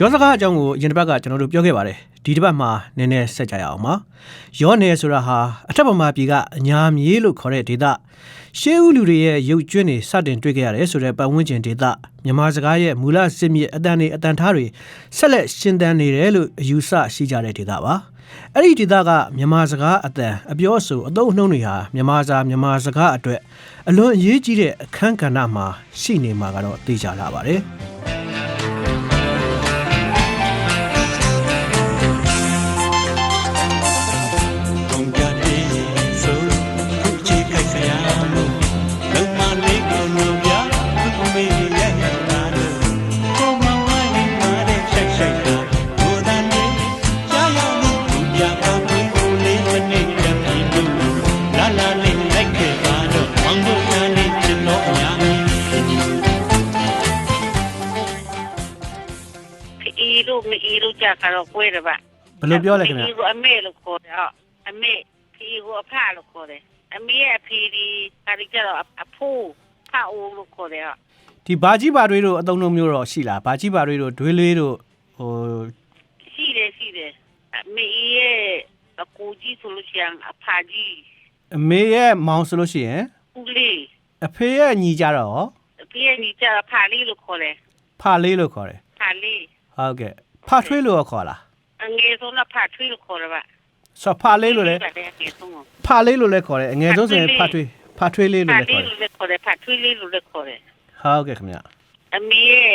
ရောစကားအကြောင်းကိုအရင်တစ်ပတ်ကကျွန်တော်တို့ပြောခဲ့ပါတယ်ဒီတစ်ပတ်မှာနည်းနည်းဆက်ကြရအောင်ပါရောနယ်ဆိုတာဟာအထက်ပမာပြည်ကအညာမြေလို့ခေါ်တဲ့ဒေသရှေးဦးလူတွေရဲ့ရုပ်ကျွင်းတွေစတင်တွေ့ခဲ့ရတယ်ဆိုတဲ့ပတ်ဝန်းကျင်ဒေသမြန်မာစကားရဲ့မူလစစ်မြစ်အတန်တွေအတန်ထားတွေဆက်လက်ရှင်သန်နေတယ်လို့အယူဆရှိကြတဲ့ဒေသပါအဲ့ဒီဒေသကမြန်မာစကားအတန်အပြောအဆိုအသုံးအနှုန်းတွေဟာမြန်မာစာမြန်မာစကားအတွက်အလွန်အရေးကြီးတဲ့အခန်းကဏ္ဍမှာရှိနေမှာကတော့သိကြလာပါတယ် လိုမအီလိုကြကတော့ကွဲတယ်ဗျဘယ်လိုပြောလဲခင်ဗျာအီကိုအမေလို့ခေါ်တယ်ဟုတ်အမေဖီကိုအဖလို့ခေါ်တယ်အမေရဲ့အဖီဒီခါဒီကျတော့အဖိုးဖအိုးလို့ခေါ်တယ်ဟုတ်ဒီဘာကြီးဘာတွေတို့အသုံးအနှုန်းမျိုးတော့ရှိလားဘာကြီးဘာတွေတို့ဒွေးလေးတို့ဟိုရှိတယ်ရှိတယ်အမေရဲ့အကိုကြီးဆိုလို့ရှိရင်အဖာကြီးအမေရဲ့မောင်ဆိုလို့ရှိရင်ဦးလေးအဖေရဲ့ညီကြတော့အဖေရဲ့ညီကျတော့ဖာလေးလို့ခေါ်တယ်ဖာလေးလို့ခေါ်တယ်ဖာလေးဟုတ်ကဲ့ ဖာထွေးလို့ရောခေါ်လားအငယ်ဆုံးတော့ဖာထွေးလို့ခေါ်တယ်ဗျဆိုတော့ဖာလေးလို့လည်းအငယ်ဆုံးကိုဖာလေးလို့လည်းခေါ်တယ်အငယ်ဆုံးဆိုရင်ဖာထွေးဖာထွေးလေးလို့ဖာလည်းလေးခေါ်တယ်လို့လည်းခေါ်တယ်ဖာထွေးလေးလို့လည်းခေါ်တယ်ဟုတ်ကဲ့ခင်ဗျာအမေရဲ့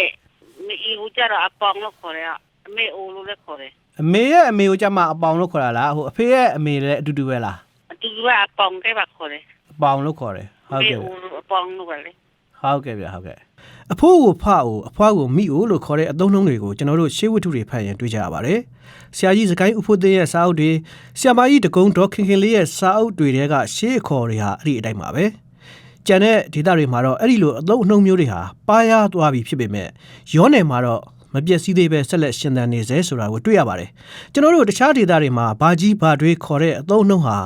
မအီကိုကျတော့အပေါင်လို့ခေါ်တယ်ဟုတ်အမေအိုလို့လည်းခေါ်တယ်အမေရဲ့အမေကိုကြမှာအပေါင်လို့ခေါ်တာလားဟိုအဖေရဲ့အမေလည်းအတူတူပဲလားအတူတူကအပေါင်တဲ့ပါခေါ်တယ်အပေါင်လို့ခေါ်တယ်ဟုတ်ကဲ့အိုလို့အပေါင်လို့ကလေဟုတ်ကဲ့ဗျဟုတ်ကဲ့ အဖိုးကိုဖအိုအဖွားကိုမိအိုလို့ခေါ်တဲ့အသုံးအနှုန်းတွေကိုကျွန်တော်တို့ရှေးဝတ္ထုတွေဖတ်ရင်တွေ့ကြရပါတယ်ဆရာကြီးစကိုင်းဥဖို့သိန်းရဲ့စာအုပ်တွေဆရာမကြီးတကုံဒေါ်ခင်ခင်လေးရဲ့စာအုပ်တွေတဲကရှေးအခေါ်တွေဟာအဲ့ဒီအတိုင်းပါပဲကျန်တဲ့ဒေသတွေမှာတော့အဲ့ဒီလိုအသုံးအနှုန်းမျိုးတွေဟာပါရသွားပြီဖြစ်ပေမဲ့ရောနယ်မှာတော့မပြည့်စည်သေးပဲဆက်လက်ရှင်သန်နေစေဆိုတာကိုတွေ့ရပါတယ်ကျွန်တော်တို့တခြားဒေသတွေမှာဘာကြီးဘာတွေခေါ်တဲ့အသုံးအနှုန်းဟာ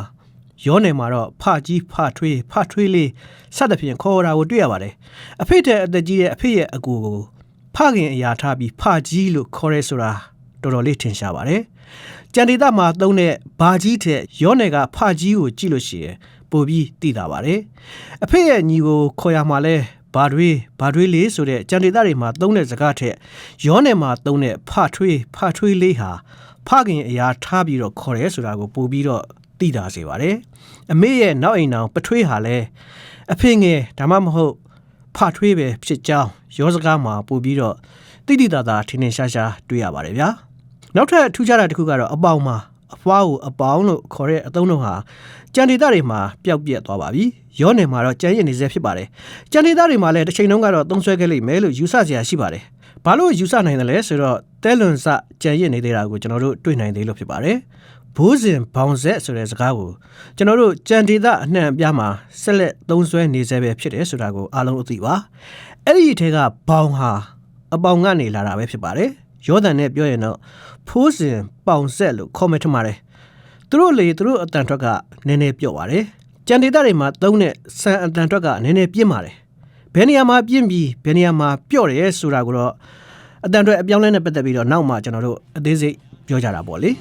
ရောနယ်မှာတော့ဖကြီးဖထွေးဖထွေးလေးစသဖြင့်ခေါ်တာကိုတွေ့ရပါတယ်အဖေတဲ့အသက်ကြီးရဲ့အဖေရဲ့အကူကိုဖခင်အရာထားပြီးဖကြီးလို့ခေါ်ရဲဆိုတာတော်တော်လေးထင်ရှားပါတယ်ကြံဒေသမှာသုံးတဲ့ဘာကြီးတဲ့ရောနယ်ကဖကြီးကိုကြည့်လို့ရှိရင်ပိုပြီးသိတာပါတယ်အဖေရဲ့ညီကိုခေါ်ရမှာလဲဘာတွေဘာတွေလေးဆိုတဲ့ကြံဒေသတွေမှာသုံးတဲ့စကားထက်ရောနယ်မှာသုံးတဲ့ဖထွေးဖထွေးလေးဟာဖခင်အရာထားပြီးတော့ခေါ်ရဲဆိုတာကိုပိုပြီးတော့ သိတာစေပါတယ်အမေရဲ့နောက်အိမ်တော်ပထွေးဟာလဲအဖေငယ်ဒါမှမဟုတ်ဖထွေးပဲဖြစ်ကြောင်းရောစကားမှာပို့ပြီးတော့တိတိတသာထင်ထင်ရှားရှားတွေ့ရပါတယ်ဗျာနောက်ထပ်ထူးခြားတာတစ်ခုကတော့အပေါင်မှာအဖွားကိုအပေါင်လို့ခေါ်တဲ့အသုံးတော့ဟာကြံဒေသတွေမှာပျောက်ပြက်သွားပါပြီရောနယ်မှာတော့ကြံရည်နေစေဖြစ်ပါတယ်ကြံဒေသတွေမှာလည်းတစ်ချိန်လုံးကတော့သုံးဆွဲခဲ့လိမ့်မယ်လို့ယူဆစရာရှိပါတယ်ဘာလို့ယူဆနိုင်တယ်လဲဆိုတော့ တဲလွန်စကြံရည်နေသေးတာကိုကျွန်တော်တို့တွေ့နိုင်သေးလို့ဖြစ်ပါတယ်ဘိုးစဉ်ဘောင်ဆက်ဆိုတဲ့စကားကိုကျွန်တော်တို့ကြံဒေသအနှံ့အပြားမှာဆက်လက်သုံးဆွဲနေစေပဲဖြစ်တယ်ဆိုတာကိုအားလုံးအသိပါအဲ့ဒီအထက်ကဘောင်ဟာအပေါင်ကနေလာတာပဲဖြစ်ပါတယ်ရောဒန်နဲ့ပြောရင်တော့ဖိုးစဉ်ပေါင်ဆက်လို့ခေါ်မှထင်ပါတယ်သူတို့လေသူတို့အတန်ထွက်ကနည်းနည်းပြော့ပါတယ်ကြံဒေသတွေမှာသုံးတဲ့ဆန်အတန်ထွက်ကနည်းနည်းပြင်းပါတယ်ဘယ်နေရာမှာပြင်းပြီးဘယ်နေရာမှာပြော့တယ်ဆိုတာကိုတော့ အတန်ထွက်အပြောင်းလဲနဲ့ပတ်သက်ပြီးတော့နောက်မှကျွန်တော်တို့အသေးစိတ်ပြောကြတာပေါ့လေ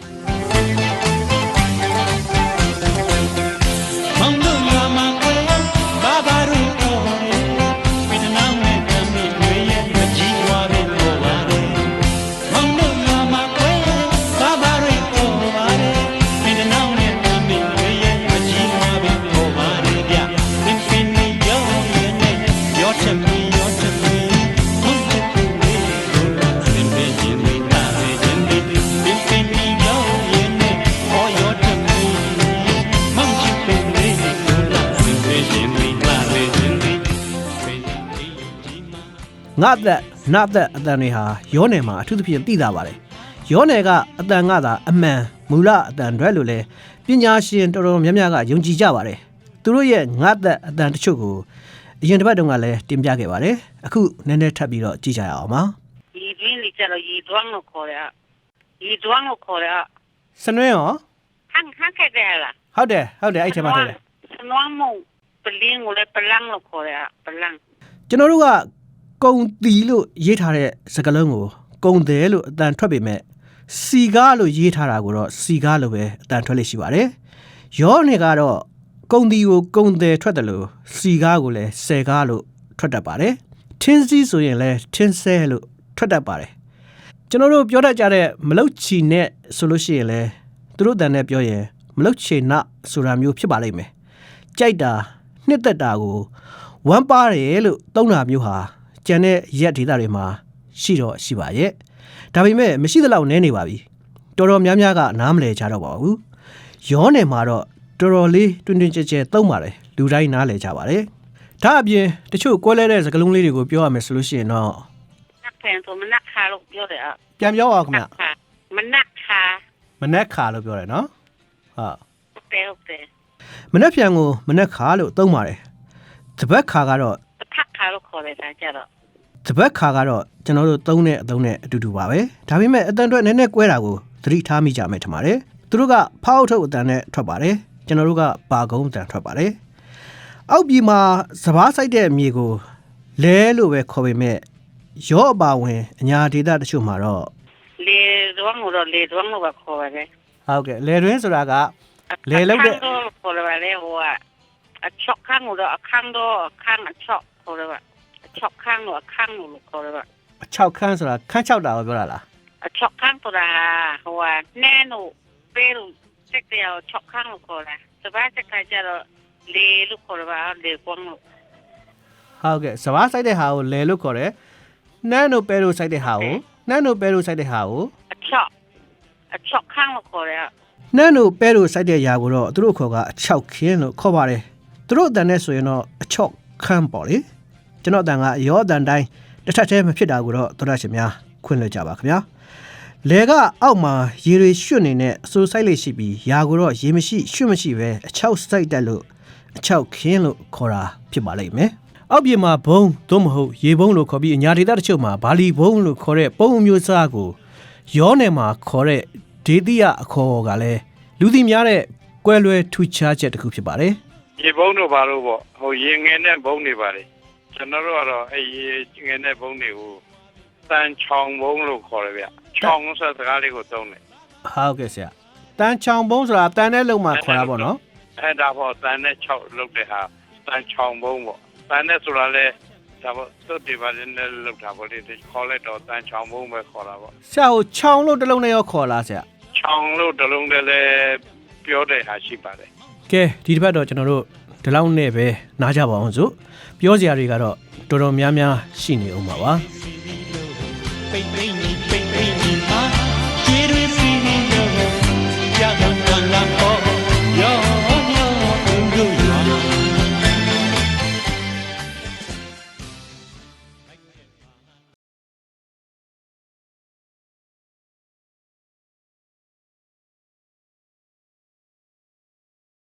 ငါသက်နသက်အတန်တွေဟာရောနယ်မှာအထူးသဖြင့်သိတာပါတယ်ရောနယ်ကအတန်ကသာအမှန်မူလအတန်တွေလို့လဲပညာရှင်တော်တော်များများကယုံကြည်ကြပါတယ်သူတို့ရဲ့ငါသက်အတန်တချို့ကိုအရင်တစ်ပတ်တုန်းကလည်းတင်ပြခဲ့ပါတယ်အခုနည်းနည်းထပ်ပြီးတော့ကြည့်ကြရအောင်ပါရီတွင်းလေးကျတော့ရီတွန်းလို့ခေါ်တယ်ရီတွန်းလို့ခေါ်တယ်စနွင်းရောဟန်ဟန်ခဲ့တယ်လားဟုတ်တယ်ဟုတ်တယ်အဲ့ထဲမှာထည့်တယ်စနွမ်းမုံပလင်းကိုလည်းပလန်းလို့ခေါ်တယ်ပလန်းကျွန်တော်တို့က ကုံတီလို့ရေးထားတဲ့စကားလုံးကိုကုံတယ်လို့အတန်ထွက်ပေမဲ့စီကားလို့ရေးထားတာကိုတော့စီကားလို့ပဲအတန်ထွက်လိမ့်ရှိပါတယ်ရောနေကတော့ကုံဒီကိုကုံတယ်ထွက်တယ်လို့စီကားကိုလည်းဆယ်ကားလို့ထွက်တတ်ပါတယ်ထင်းစီဆိုရင်လည်းထင်းဆဲလို့ထွက်တတ်ပါတယ်ကျွန်တော်တို့ပြောတတ်ကြတဲ့မလုတ်ချီနဲ့ဆိုလို့ရှိရင်လဲသူတို့တန်နဲ့ပြောရင်မလုတ်ချေနဆိုတာမျိုးဖြစ်ပါလိမ့်မယ်ကြိုက်တာနှစ်သက်တာကိုဝမ်းပါတယ်လို့သုံးတာမျိုးဟာ ကြံတဲ့ရက်ဒေသတွေမှာရှိတော့ရှိပါရဲ့ဒါပေမဲ့မရှိသလောက်နည်းနေပါပြီတော်တော်များများကနားမလဲကြတော့ပါဘူးရောနယ်မှာတော့တော်တော်လေးတွင်တွင်ကြဲကြဲသုံးပါတယ်လူတိုင်းနားလဲကြပါတယ်ဒါအပြင်တချို့ကွဲလဲတဲ့စကားလုံးလေးတွေကိုပြောရမယ်ဆိုလို့ရှိရင်တော့ဖန်ဆိုမနက်ခါလို့ပြောတယ်ပြန်ပြောပါဦးခင်ဗျမနက်ခါမနက်ခါလို့ပြောတယ်နော်ဟုတ်တယ်ဟုတ်တယ်မနက်ဖြန်ကိုမနက်ခါလို့သုံးပါတယ်တပတ်ခါကတော့ ခခါလို့ခေါ်တယ်ဒါကြတော့တပတ်ခါကတော့ကျွန်တော်တို့သုံးတဲ့အသုံးနဲ့အတူတူပါပဲဒါပေမဲ့အတန်အတွက်နည်းနည်းကွဲတာကိုသတိထားမိကြမယ်ထင်ပါတယ်သူတို့ကဖောက်ထုတ်အတန်နဲ့ထွက်ပါတယ်ကျွန်တော်တို့ကပါကုန်းအတန်ထွက်ပါတယ်အောက်ပြည်မှာစဘာဆိုင်တဲ့အမည်ကိုလဲလို့ပဲခေါ်ပေမဲ့ရော့အပါဝင်အညာဒေတာတချို့မှာတော့လေတွန်းကိုတော့လေတွန်းလို့ပဲခေါ်ပါတယ်ဟုတ်ကဲ့လေတွင်းဆိုတာကလေလောက်တဲ့ခေါ်ရပါတယ်ဟိုကအချောက်ခန်းကိုတော့အခန်းတော့ခန်းအချောက် ခေါ်ရပါအချောက်ခန်းတော့အခန်းလို့ခေါ်ရပါအချောက်ခန်းဆိုတာခန်းချောက်တာကိုပြောတာလားအချောက်ခန်းဆိုတာဟိုကနဲလို့ပေးလို့စက်တယ်ချောက်ခန်းလို့ခေါ်တာစပါးစက်ကကြတော့လေလို့ခေါ်ရပါလေကွန်းလို့ဟုတ်ကဲ့စပားဆိုင်တဲ့ဟာကိုလဲလို့ခေါ်တယ်နန်းတို့ပဲတို့ဆိုင်တဲ့ဟာကိုနန်းတို့ပဲတို့ဆိုင်တဲ့ဟာကိုအချောက်အချောက်ခန်းလို့ခေါ်ရနန်းတို့ပဲတို့စိုက်တဲ့ຢာကိုတော့သူတို့ခေါ်ကအချောက်ခင်းလို့ခေါ်ပါတယ်သူတို့အတန်နဲ့ဆိုရင်တော့အချောက်ခန်းပေါ့လေ ကျွန်တော်အတန်ကရောအတန်တိုင်းတစ်ထပ်တည်းမဖြစ်တာကိုတော့သောရရှင်များခွင့်လွှတ်ကြပါခင်ဗျာလေကအောက်မှာရေတွေရွှွတ်နေတဲ့အစိုးဆိုင်လေးရှိပြီးຢာကိုတော့ရေမရှိရွှွတ်မရှိပဲအချောက်စိုက်တက်လို့အချောက်ခင်းလို့ခေါ်တာဖြစ်ပါလိမ့်မယ်အောက်ပြေမှာဘုံသို့မဟုတ်ရေဘုံလို့ခေါ်ပြီးအညာဒေသတချို့မှာဘာလီဘုံလို့ခေါ်တဲ့ပုံအမျိုးအစားကိုရောနယ်မှာခေါ်တဲ့ဒေတိယအခေါ်ကလည်းလူသိများတဲ့ကွဲလွဲထူခြားချက်တစ်ခုဖြစ်ပါတယ်ရေဘုံတို့ဘာလို့ပေါ့ဟိုရေငယ်နဲ့ဘုံတွေပါလေ ကျွန်တော်တို့ကတော့အဲရေငယ်နဲ့ဘုံတွေကိုတန်ချောင်ဘုံလို့ခေါ်ရဗျချောင်ဆိုတဲ့စကားလေးကိုသုံးတယ်။ဟုတ်ကဲ့ဆရာ။တန်ချောင်ဘုံဆိုတာတန်တဲ့လုံမှာခေါ်တာပေါ့နော်အဲဒါပေါ့တန်နဲ့6လောက်တဲ့ဟာတန်ချောင်ဘုံပေါ့တန်နဲ့ဆိုတာလေဒါပေါ့သုတ်တွေပါလေနဲ့လောက်တာပေါ့လေဒီခေါ်လိုက်တော့တန်ချောင်ဘုံပဲခေါ်တာပေါ့။ဆရာကိုချောင်လို့တစ်လုံးနဲ့ရောခေါ်လားဆရာချောင်လို့တစ်လုံးတည်းလဲပြောတဲ့ဟာရှိပါတယ်။ကဲဒီတစ်ပတ်တော့ကျွန်တော်တို့ဒီလောက်နဲ့ပဲနားကြပါအောင်စို့။ ပြောစရာတွေကတော့တော်တော်များများရှိနေအောင်ပါပါ။ပိတ်ပိတ်ညီပိတ်ပိတ်ညီပါ